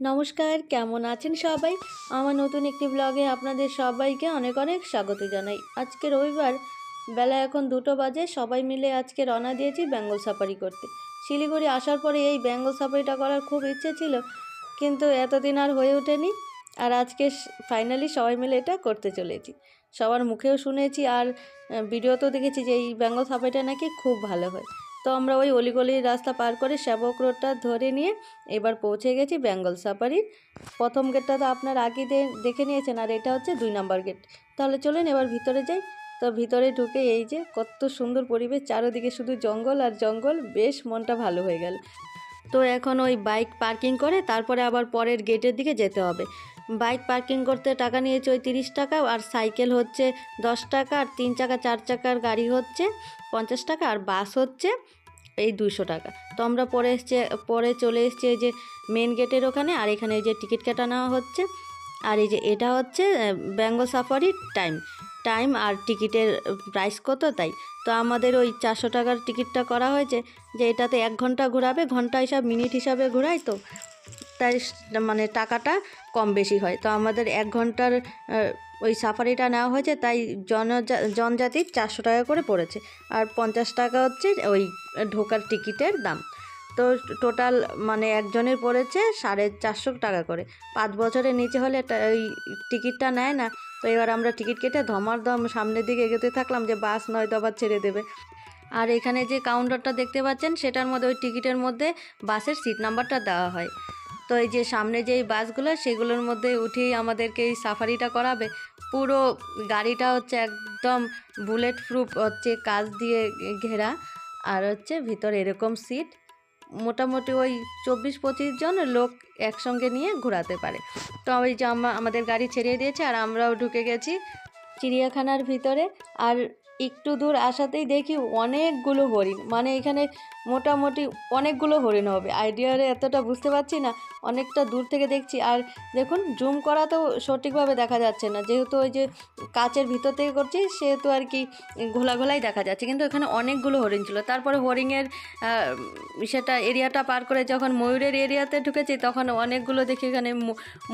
নমস্কার কেমন আছেন সবাই? আমার নতুন একটি ব্লগে আপনাদের সবাইকে অনেক অনেক স্বাগত জানাই। আজকে রবিবার বেলা এখন দুটো বাজে সবাই মিলে আজকে রওনা দিয়েছি বেঙ্গল সাফারি করতে। শিলিগুড়ি আসার পরে এই বেঙ্গল সাফারিটা করার খুব ইচ্ছে ছিল কিন্তু এতদিন আর হয়ে ওঠেনি। আর আজকে ফাইনালি সবাই মিলে এটা করতে চলেছি। সবার মুখেও শুনেছি আর আহ, ভিডিওতেও দেখেছি যে এই বেঙ্গল সাফারিটা নাকি খুব ভালো হয়। তো আমরা ওই অলিগলির রাস্তা পার করে সেবক রোডটা ধরে নিয়ে এবার পৌঁছে গেছি বেঙ্গল সাফারির প্রথম গেটটা তো আপনার আগে দেখে নিয়েছেন আর এটা হচ্ছে দুই নাম্বার গেট। তাহলে চলেন এবার ভিতরে যাই। তো ভিতরে ঢুকে এই যে কত সুন্দর পরিবেশ, চারোদিকে শুধু জঙ্গল আর জঙ্গল, বেশ মনটা ভালো হয়ে গেল। তো এখন ওই বাইক পার্কিং করে তারপরে আবার পরের গেটের দিকে যেতে হবে। বাইক পার্কিং করতে টাকা নিয়েছে ওই তিরিশ টাকা আর সাইকেল হচ্ছে দশ টাকা আর তিন চাকা, চার চাকার গাড়ি হচ্ছে পঞ্চাশ টাকা আর বাস হচ্ছে এই দুশো টাকা। তো আমরা পরে এসছে, পরে চলে এসছি এই যে মেন গেটের ওখানে আর এখানে এই যে টিকিট কাটা নেওয়া হচ্ছে। আর এই যে এটা হচ্ছে বেঙ্গল সাফারির টাইম টাইম আর টিকিটের প্রাইস কত তাই? তো আমাদের ওই চারশো টাকার টিকিটটা করা হয়েছে যে এটাতে এক ঘণ্টা ঘোরাবে, ঘণ্টা হিসাব মিনিট হিসাবে ঘোরায় তো। তাই মানে টাকাটা কম বেশি হয়। তো আমাদের এক ঘণ্টার ওই সাফারিটা নেওয়া হয়েছে, তাই জনজা জনজাতির চারশো টাকা করে পড়েছে। আর পঞ্চাশ টাকা হচ্ছে ওই ঢোকার টিকিটের দাম। তো টোটাল মানে একজনের পড়েছে সাড়ে চারশো টাকা করে। পাঁচ বছরের নিচে হলে ওই টিকিটটা নেয় না। তো এবার আমরা টিকিট কেটে ধমারদম সামনের দিকে এগোতে থাকলাম যে বাস নয়তো আবার ছেড়ে দেবে। আর এখানে যে কাউন্টারটা দেখতে পাচ্ছেন, সেটার মধ্যে ওই টিকিটের মধ্যে বাসের সিট নাম্বারটা দেওয়া হয়। তো এই যে সামনে যেই বাসগুলো, সেগুলোর মধ্যে উঠেই আমাদেরকে এই সাফারিটা করাবে। পুরো গাড়িটা হচ্ছে একদম বুলেট প্রুফ হচ্ছে কাজ দিয়ে ঘেরা। আর হচ্ছে ভিতরে এরকম সিট মোটামুটি ওই চব্বিশ পঁচিশ জন লোক একসঙ্গে নিয়ে ঘোরাতে পারে। তো ওই যে আমা- আমাদের গাড়ি ছেড়ে দিয়েছে আর আমরাও ঢুকে গেছি চিড়িয়াখানার ভিতরে। আর একটু দূর আসাতেই দেখি অনেকগুলো হরিণ। মানে এখানে মোটামুটি অনেকগুলো হরিণ হবে। আইডিয়ারে এতটা বুঝতে পারছি না, অনেকটা দূর থেকে দেখছি। আর দেখুন জুম করা তো সঠিকভাবে দেখা যাচ্ছে না। যেহেতু ওই যে কাচের ভিতর থেকে করছি, সেহেতু আর কি ঘোলা ঘোলাই দেখা যাচ্ছে। কিন্তু এখানে অনেকগুলো হরিণ ছিল। তারপরে হরিণের সেটা এরিয়াটা পার করে যখন ময়ূরের এরিয়াতে ঢুকেছি, তখন অনেকগুলো দেখি এখানে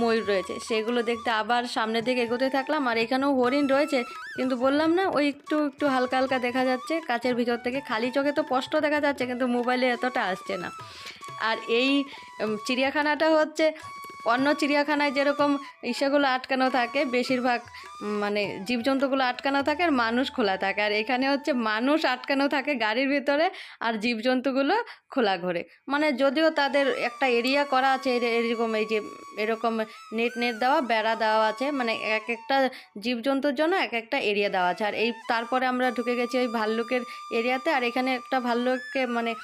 ময়ূর রয়েছে। সেগুলো দেখতে আবার সামনের দিকে এগোতে থাকলাম। আর এখানেও হরিণ রয়েছে, কিন্তু বললাম না, ওই একটু একটু হালকা হালকা দেখা যাচ্ছে, কাচের ভিতর থেকে খালি চোখে তো স্পষ্ট দেখা যাচ্ছে, কিন্তু মোবাইলে এতটা আসছে না। আর এই চিড়িয়াখানাটা হচ্ছে অন্য চিড়িয়াখানায় যেরকম ইসেগুলো আটকানো থাকে, বেশিরভাগ মানে জীবজন্তুগুলো আটকানো থাকে আর মানুষ খোলা থাকে। আর এখানে হচ্ছে মানুষ আটকানো থাকে গাড়ির ভিতরে আর জীবজন্তুগুলো খোলা ঘোরে। মানে যদিও তাদের একটা এরিয়া করা আছে, এর- এরকম এই যে, এরকম নেট নেট দেওয়া, বেড়া দেওয়া আছে মানে এক একটা জীবজন্তুর জন্য এক একটা এরিয়া দেওয়া আছে। আর এই তারপরে আমরা ঢুকে গেছি ওই ভাল্লুকের এরিয়াতে, আর এখানে একটা ভাল্লুককে মানে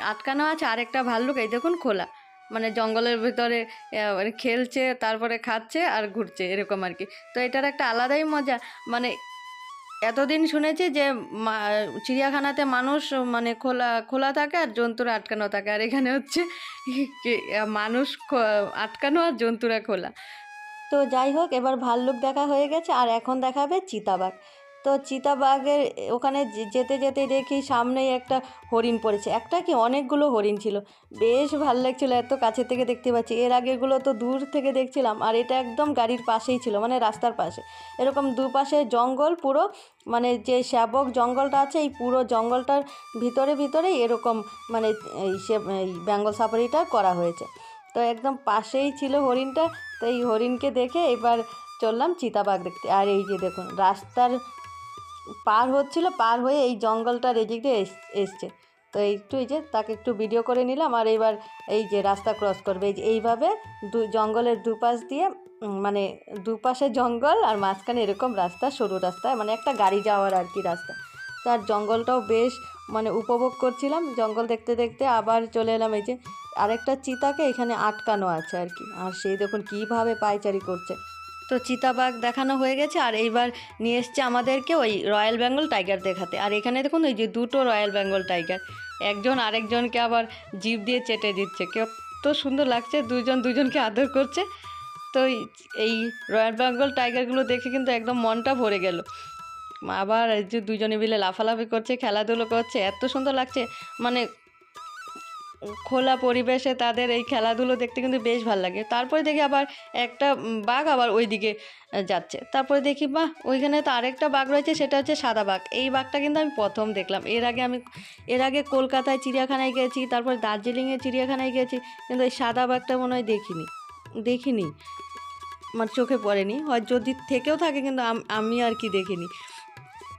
আটকানো আছে আর একটা ভাল্লুক, এই দেখুন খোলা। মানে জঙ্গলের ভিতরে মানে খেলছে, তারপরে খাচ্ছে আর ঘুরছে, এরকম আর কি। তো এটার একটা আলাদাই মজা। মানে এতদিন শুনেছি যে চিড়িয়াখানাতে মানুষ মানে খোলা খোলা থাকে আর জন্তুরা আটকানো থাকে। আর এখানে হচ্ছে মানুষ আটকানো আর জন্তুরা খোলা। তো যাই হোক, এবার ভাল্লুক দেখা হয়ে গেছে আর এখন দেখাবে চিতাবাঘ। তো চিতাবাঘের, ওখানে যেতে যেতে দেখি সামনেই একটা হরিণ পড়েছে। একটা কি অনেকগুলো হরিণ ছিল। বেশ ভালো লাগছিল এত কাছে থেকে দেখতে পাচ্ছি। এর আগেগুলো তো দূর থেকে দেখছিলাম আর এটা একদম গাড়ির পাশেই ছিল মানে রাস্তার পাশে। এরকম দুপাশে জঙ্গল পুরো মানে যে শ্যাবক জঙ্গলটা আছে, এই পুরো জঙ্গলটার ভিতরে, ভিতরেই এরকম মানে এই সে, এই বেঙ্গল সাফারিটা করা হয়েছে। তো একদম পাশেই ছিল হরিণটা, তো এই হরিণকে দেখে এবার চললাম চিতাবাঘ দেখতে। আর এই যে দেখুন, রাস্তার পার হচ্ছিল, পার হয়ে এই জঙ্গলটার এদিকে এস- এসছে। তো একটু এই যে তাকে একটু ভিডিও করে নিলাম আর এবার এই যে রাস্তা ক্রস করবে। এই এইভাবে দু, জঙ্গলের দুপাশ দিয়ে মানে দুপাশে জঙ্গল আর মাঝখানে এরকম রাস্তা, সরু রাস্তা মানে একটা গাড়ি যাওয়ার আর কি রাস্তা। তার জঙ্গলটাও বেশ মানে উপভোগ করছিলাম। জঙ্গল দেখতে দেখতে আবার চলে এলাম এই যে আরেকটা চিতাকে এখানে আটকানো আছে আর কি। আর সেই দেখুন কীভাবে পায়চারি করছে। তো চিতাবাঘ দেখানো হয়ে গেছে, আর এইবার নিয়ে এসছে আমাদেরকে ওই রয়্যাল বেঙ্গল টাইগার দেখাতে। আর এখানে দেখুন ওই যে দুটো রয়্যাল বেঙ্গল টাইগার, একজন আরেকজনকে আবার জিভ দিয়ে চেটে দিচ্ছে। কত সুন্দর লাগছে, দুজন দুজনকে আদর করছে। তো এই- রয়্যাল বেঙ্গল টাইগারগুলো দেখে কিন্তু একদম মনটা ভরে গেল। আবার যে দুজনে মিলে লাফালাফি করছে, খেলাধুলো করছে, এত সুন্দর লাগছে। মানে খোলা পরিবেশে তাদের এই খেলাধুলো দেখতে কিন্তু বেশ ভালো লাগে। তারপরে দেখি আবার একটা বাঘ আবার ওইদিকে আহ, যাচ্ছে। তারপরে দেখি বাহ ওইখানে তো আরেকটা বাঘ রয়েছে সেটা হচ্ছে সাদা বাঘ। এই বাঘটা কিন্তু আমি প্রথম দেখলাম। এর আগে আমি এর আগে কলকাতায় চিড়িয়াখানায় গেছি তারপর দার্জিলিংয়ে চিড়িয়াখানায় গেছি কিন্তু এই সাদা বাঘটা মনে হয় দেখিনি দেখিনি। আমার চোখে পড়েনি। হয় যদি থেকেও থাকে কিন্তু আমি আর কি দেখিনি।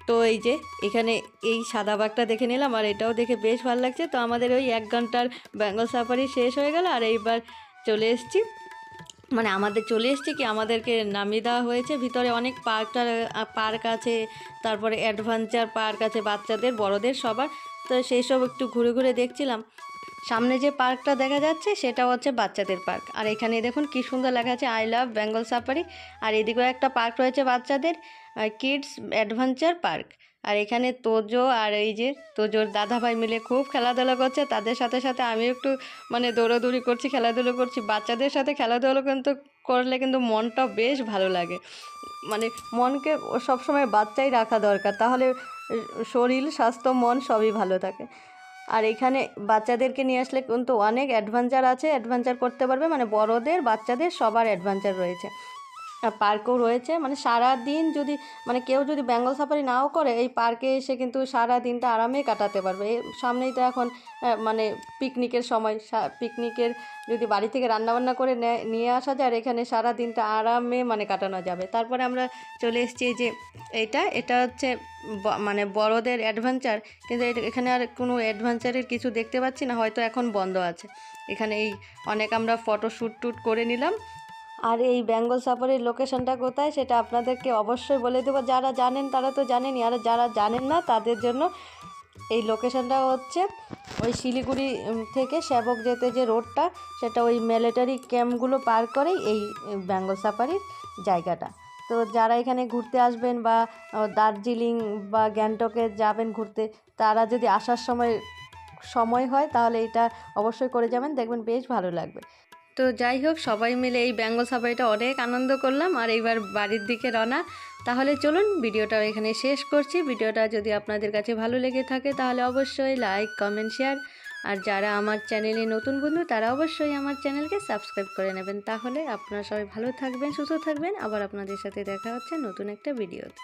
তো এই যে, এখানে এই সাদা বাঘটা দেখে নিলাম আর এটাও দেখে বেশ ভালো লাগছে। তো আমাদের ওই এক ঘণ্টার বেঙ্গল সাফারি শেষ হয়ে গেল আর এইবার চলে এসছি। মানে আমাদের চলে এসেছি কি, আমাদেরকে নামিয়ে দেওয়া হয়েছে। ভিতরে অনেক পার্কটার পার্ক আছে, তারপরে অ্যাডভেঞ্চার পার্ক আছে বাচ্চাদের, বড়দের সবার। তো সেই সব একটু ঘুরে ঘুরে দেখছিলাম। সামনে যে পার্কটা দেখা যাচ্ছে, সেটা হচ্ছে বাচ্চাদের পার্ক। আর এখানে দেখুন কি সুন্দর লেখা আছে, আই লাভ বেঙ্গল সাফারি। আর এদিকেও একটা পার্ক রয়েছে বাচ্চাদের কিডস অ্যাডভেঞ্চার পার্ক। আর এখানে তোজো আর এই যে তোজোর দাদাভাই মিলে খুব খেলাধুলা করছে। তাদের সাথে সাথে আমি একটু মানে দৌড়াদৌড়ি করছি, খেলাধুলো করছি। বাচ্চাদের সাথে খেলাধুলো কিন্তু করলে কিন্তু মনটা বেশ ভালো লাগে। মানে মনকে সবসময় বাচ্চাই রাখা দরকার। তাহলে শরীর, স্বাস্থ্য, মন সবই ভালো থাকে। আর এখানে বাচ্চাদেরকে নিয়ে আসলে কিন্তু অনেক অ্যাডভেঞ্চার আছে। অ্যাডভেঞ্চার করতে পারবে মানে বড়দের, বাচ্চাদের সবার অ্যাডভেঞ্চার রয়েছে। পার্কও রয়েছে। মানে সারা দিন যদি মানে কেউ যদি বেঙ্গল সাফারি নাও করে, এই পার্কে এসে কিন্তু সারা দিনটা আরামে কাটাতে পারবে। এই সামনেই তো এখন মানে পিকনিকের সময় পিকনিকের যদি বাড়ি থেকে রান্নাবান্না করে নিয়ে আসা যায়, আর এখানে সারা দিনটা আরামে মানে কাটানো যাবে। তারপরে আমরা চলে এসেছি যে এইটা এটা হচ্ছে মানে বড়দের অ্যাডভেঞ্চার কিন্তু এটা- এখানে আর কোনো অ্যাডভেঞ্চারের কিছু দেখতে পাচ্ছি না, হয়তো এখন বন্ধ আছে। এখানে এই অনেক আমরা ফটো শ্যুট টুট করে নিলাম। আর এই বেঙ্গল সাফারির লোকেশনটা কোথায় সেটা আপনাদেরকে অবশ্যই বলে দেবো। যারা জানেন তারা তো জানেনই, আর যারা জানেন না তাদের জন্য এই লোকেশনটা হচ্ছে ওই শিলিগুড়ি থেকে সেবক যেতে যে রোডটা, সেটা ওই মিলিটারি ক্যাম্পগুলো পার করেই এই বেঙ্গল সাফারির জায়গাটা। তো যারা এখানে ঘুরতে আসবেন বা দার্জিলিং বা গ্যাংটকে যাবেন ঘুরতে, তারা যদি আসার সময় সময় হয় তাহলে এটা অবশ্যই করে যাবেন। দেখবেন বেশ ভালো লাগবে। তো যাই হোক, সবাই মিলে এই বেঙ্গল সাফারিটা অনেক আনন্দ করলাম। আর এইবার বাড়ির দিকে রওনা। তাহলে চলুন ভিডিওটা এখানে শেষ করছি। ভিডিওটা যদি আপনাদের কাছে ভালো লেগে থাকে, তাহলে অবশ্যই লাইক, কমেন্ট, শেয়ার। আর যারা আমার চ্যানেলে নতুন বন্ধু, তারা অবশ্যই আমার চ্যানেলকে সাবস্ক্রাইব করে নেবেন। তাহলে আপনারা সবাই ভালো থাকবেন, সুস্থ থাকবেন। আবার আপনাদের সাথে দেখা হচ্ছে নতুন একটা ভিডিওতে।